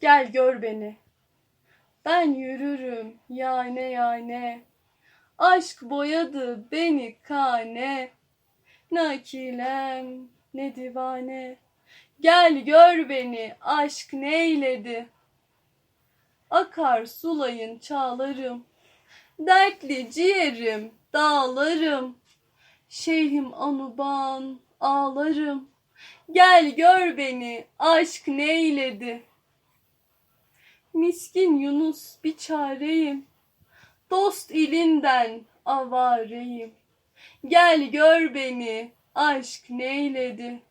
Gel gör beni. Ben yürürüm yane yane. Aşk boyadı beni kane. Ne akilem ne divane. Gel gör beni aşk neyledi. Akar sulayın çağlarım. Dertli ciğerim dağlarım. Şeyhim anuban ağlarım. Gel gör beni aşk neyledi. Miskin Yunus bir çareyim. Dost ilinden avareyim. Gel gör beni aşk neyledi.